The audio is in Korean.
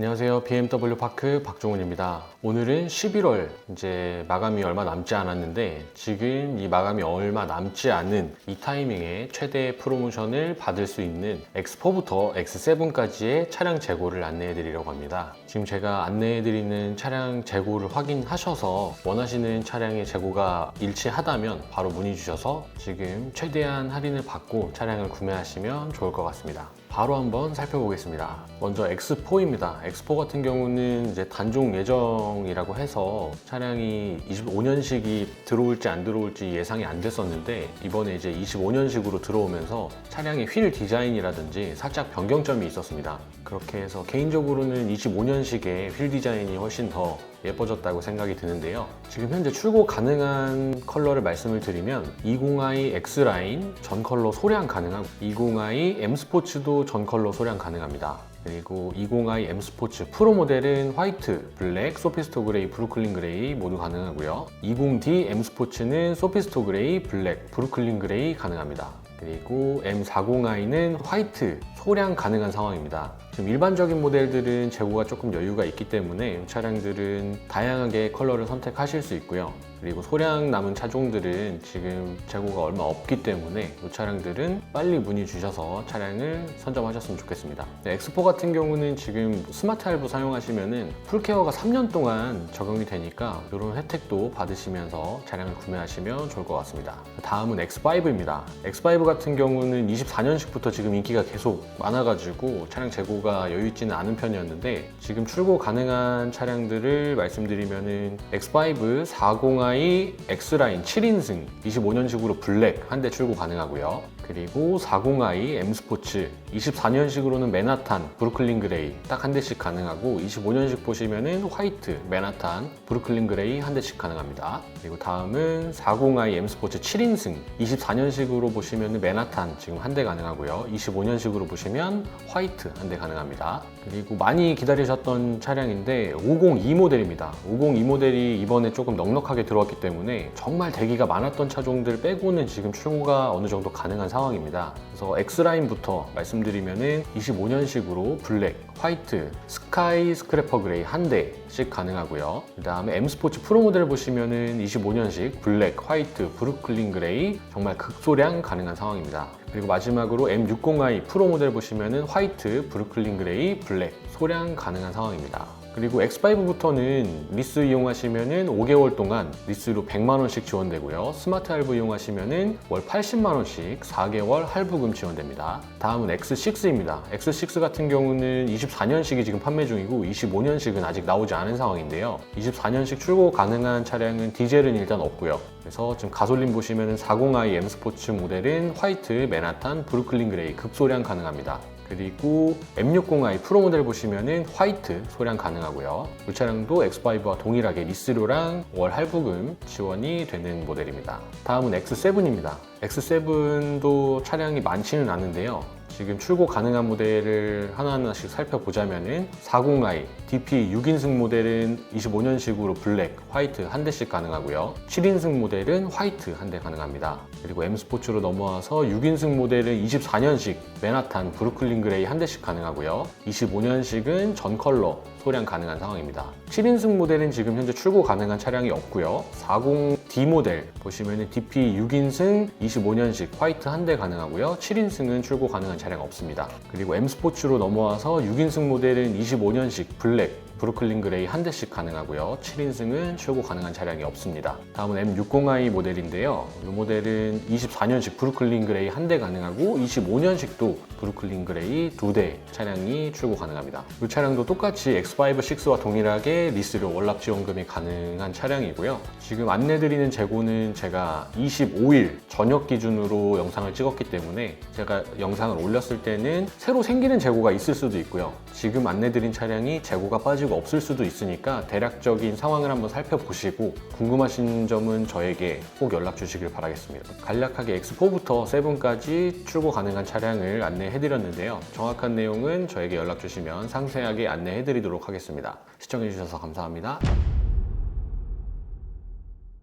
안녕하세요. BMW 파크 박종훈입니다. 오늘은 11월 이제 마감이 얼마 남지 않았는데 지금 이 마감이 얼마 남지 않은 이 타이밍에 최대 프로모션을 받을 수 있는 X4부터 X7까지의 차량 재고를 안내해 드리려고 합니다. 지금 제가 안내해 드리는 차량 재고를 확인하셔서 원하시는 차량의 재고가 일치하다면 바로 문의 주셔서 지금 최대한 할인을 받고 차량을 구매하시면 좋을 것 같습니다. 바로 한번 살펴보겠습니다. 먼저 X4입니다. X4 같은 경우는 이제 단종 예정이라고 해서 차량이 25년식이 들어올지 안 들어올지 예상이 안 됐었는데 이번에 이제 25년식으로 들어오면서 차량의 휠 디자인이라든지 살짝 변경점이 있었습니다. 그렇게 해서 개인적으로는 25년식의 휠 디자인이 훨씬 더 예뻐졌다고 생각이 드는데요. 지금 현재 출고 가능한 컬러를 말씀을 드리면 20i X라인 전 컬러 소량 가능하고 20i M 스포츠도 전 컬러 소량 가능합니다. 그리고 20i M 스포츠 프로 모델은 화이트, 블랙, 소피스토 그레이, 브루클린 그레이 모두 가능하고요. 20D M 스포츠는 소피스토 그레이, 블랙, 브루클린 그레이 가능합니다. 그리고 M40i는 화이트, 소량 가능한 상황입니다. 지금 일반적인 모델들은 재고가 조금 여유가 있기 때문에 이 차량들은 다양하게 컬러를 선택하실 수 있고요. 그리고 소량 남은 차종들은 지금 재고가 얼마 없기 때문에 이 차량들은 빨리 문의 주셔서 차량을 선점하셨으면 좋겠습니다. 네, X4 같은 경우는 지금 스마트 할부 사용하시면은 풀케어가 3년 동안 적용이 되니까 이런 혜택도 받으시면서 차량을 구매하시면 좋을 것 같습니다. 다음은 X5입니다. X5 같은 경우는 24년식부터 지금 인기가 계속 많아가지고 차량 재고가 여유 있지는 않은 편이었는데 지금 출고 가능한 차량들을 말씀드리면은 X5 40i X라인 7인승 25년식으로 블랙 한 대 출고 가능하고요. 그리고 40i M 스포츠 24년식으로는 맨하탄, 브루클린 그레이 딱 한 대씩 가능하고 25년식 보시면은 화이트, 맨하탄, 브루클린 그레이 한 대씩 가능합니다. 그리고 다음은 40i M 스포츠 7인승 24년식으로 보시면은 맨하탄 지금 한 대 가능하고요. 25년식으로 보시면 화이트 한 대 가능합니다. 그리고 많이 기다리셨던 차량인데 502 모델입니다. 502 모델이 이번에 조금 넉넉하게 들어왔기 때문에 정말 대기가 많았던 차종들 빼고는 지금 출고가 어느 정도 가능한 상황입니다. 그래서 X라인부터 말씀드리면은 25년식으로 블랙, 화이트, 스카이 스크래퍼 그레이 한 대씩 가능하고요. 그 다음에 M 스포츠 프로 모델 보시면은 25년식 블랙, 화이트, 브루클린 그레이 정말 극소량 가능한 상황입니다. 그리고 마지막으로 M60i 프로 모델 보시면은 화이트, 브루클린 그레이, 블랙 소량 가능한 상황입니다. 그리고 X5부터는 리스 이용하시면은 5개월 동안 리스로 100만 원씩 지원되고요. 스마트 할부 이용하시면은 월 80만 원씩 4개월 할부금 지원됩니다. 다음은 X6입니다. X6 같은 경우는 24년식이 지금 판매 중이고 25년식은 아직 나오지 않은 상황인데요. 24년식 출고 가능한 차량은 디젤은 일단 없고요. 그래서 지금 가솔린 보시면은 40i M 스포츠 모델은 화이트, 맨하탄, 브루클린 그레이 급소량 가능합니다. 그리고 M60i 프로 모델 보시면은 화이트 소량 가능하고요. 이 차량도 X5와 동일하게 리스료랑 월 할부금 지원이 되는 모델입니다. 다음은 X7입니다. X7도 차량이 많지는 않은데요. 지금 출고 가능한 모델을 하나하나씩 살펴보자면은 40i DP 6인승 모델은 25년식으로 블랙, 화이트 한 대씩 가능하고요. 7인승 모델은 화이트 한 대 가능합니다. 그리고 M 스포츠로 넘어와서 6인승 모델은 24년식 맨하탄 브루클린 그레이 한 대씩 가능하고요. 25년식은 전 컬러 소량 가능한 상황입니다. 7인승 모델은 지금 현재 출고 가능한 차량이 없고요. 40D 모델 보시면은 DP 6인승 25년식 화이트 한 대 가능하고요. 7인승은 출고 가능한 차량 없습니다. 그리고 M 스포츠로 넘어와서 6인승 모델은 25년식 블랙 브루클린 그레이 한 대씩 가능하고요. 7인승은 출고 가능한 차량이 없습니다. 다음은 M60i 모델인데요. 이 모델은 24년식 브루클린 그레이 한 대 가능하고 25년식도 브루클린 그레이 두 대 차량이 출고 가능합니다. 이 차량도 똑같이 X5, 6와 동일하게 리스료 월납 지원금이 가능한 차량이고요. 지금 안내드리는 재고는 제가 25일 저녁 기준으로 영상을 찍었기 때문에 제가 영상을 올렸을 때는 새로 생기는 재고가 있을 수도 있고요. 지금 안내드린 차량이 재고가 빠지고 없을 수도 있으니까 대략적인 상황을 한번 살펴보시고 궁금하신 점은 저에게 꼭 연락 주시길 바라겠습니다. 간략하게 X4부터 7까지 출고 가능한 차량을 안내해드렸는데요. 정확한 내용은 저에게 연락 주시면 상세하게 안내해드리도록 하겠습니다. 시청해주셔서 감사합니다.